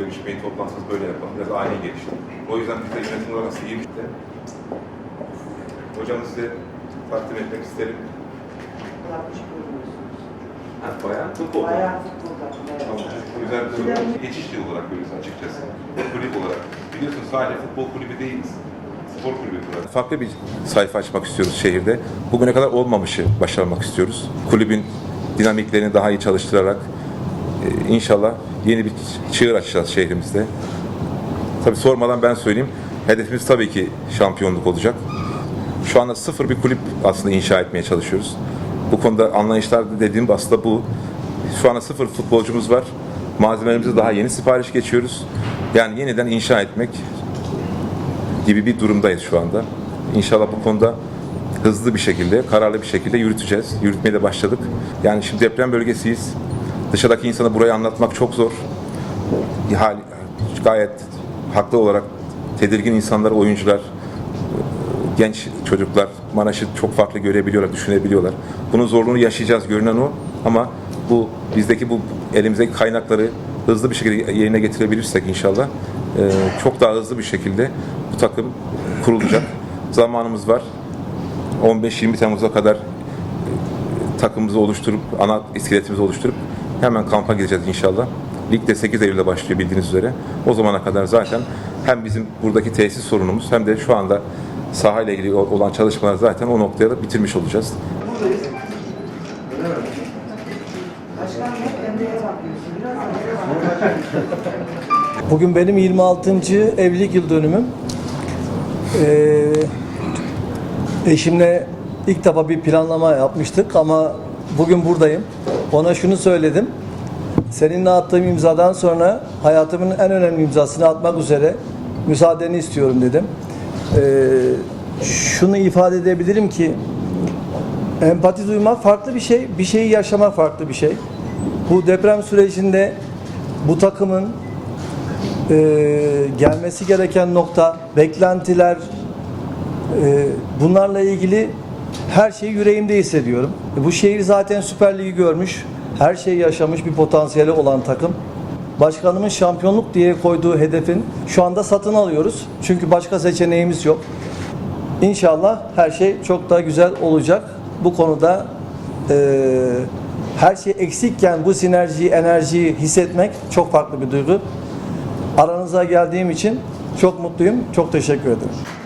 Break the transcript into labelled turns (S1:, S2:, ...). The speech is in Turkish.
S1: görüşmeyi, toplantımız böyle yapalım. Biraz ani gelişti. O yüzden biz de yönetim olarak iyi bitti. Hocamı size takdim etmek isterim.
S2: Görünüyorsunuz.
S1: Ha, bayağı futbol.
S2: Bayağı futbolda.
S1: Tamam. O yüzden biz geçiş yıl olarak görüyoruz açıkçası. Kulüp olarak. Biliyorsun sadece futbol kulübü değiliz. Spor kulübü olarak. Farklı bir sayfa açmak istiyoruz şehirde. Bugüne kadar olmamışı başarmak istiyoruz. Kulübün dinamiklerini daha iyi çalıştırarak inşallah yeni bir çığır açacağız şehrimizde. Tabii sormadan ben söyleyeyim. Hedefimiz tabii ki şampiyonluk olacak. Şu anda sıfır bir kulüp aslında inşa etmeye çalışıyoruz. Bu konuda anlayışlar dediğim aslında bu. Şu anda sıfır futbolcumuz var. Malzemelerimizi daha yeni sipariş geçiyoruz. Yani yeniden inşa etmek gibi bir durumdayız şu anda. İnşallah bu konuda hızlı bir şekilde, kararlı bir şekilde yürüteceğiz. Yürütmeye de başladık. Yani şimdi deprem bölgesiyiz. Dışarıdaki insana burayı anlatmak çok zor. Gayet haklı olarak tedirgin insanlar, oyuncular, genç çocuklar Maraş'ı çok farklı görebiliyorlar, düşünebiliyorlar. Bunun zorluğunu yaşayacağız görünen o ama bu bizdeki bu elimizdeki kaynakları hızlı bir şekilde yerine getirebilirsek inşallah e, çok daha hızlı bir şekilde bu takım kurulacak. Zamanımız var. 15-20 Temmuz'a kadar e, takımımızı oluşturup, ana iskeletimizi oluşturup hemen kampa gideceğiz inşallah. Lig de 8 Eylül'de başlıyor bildiğiniz üzere. O zamana kadar zaten hem bizim buradaki tesis sorunumuz hem de şu anda sahayla ilgili olan çalışmalar zaten o noktaya da bitirmiş olacağız.
S2: Buradayız.
S3: Bugün benim 26. evlilik yıl dönümüm. Ee, eşimle ilk defa bir planlama yapmıştık ama bugün buradayım. Ona şunu söyledim. Seninle attığım imzadan sonra hayatımın en önemli imzasını atmak üzere müsaadeni istiyorum dedim. Ee, şunu ifade edebilirim ki empati duymak farklı bir şey, bir şeyi yaşamak farklı bir şey. Bu deprem sürecinde bu takımın e, gelmesi gereken nokta, beklentiler, e, bunlarla ilgili her şeyi yüreğimde hissediyorum. E, bu şehir zaten Süper Ligi görmüş, her şeyi yaşamış bir potansiyeli olan takım. Başkanımın şampiyonluk diye koyduğu hedefin şu anda satın alıyoruz. Çünkü başka seçeneğimiz yok. İnşallah her şey çok daha güzel olacak. Bu konuda e, her şey eksikken bu sinerjiyi, enerjiyi hissetmek çok farklı bir duygu. Aranıza geldiğim için çok mutluyum. Çok teşekkür ederim.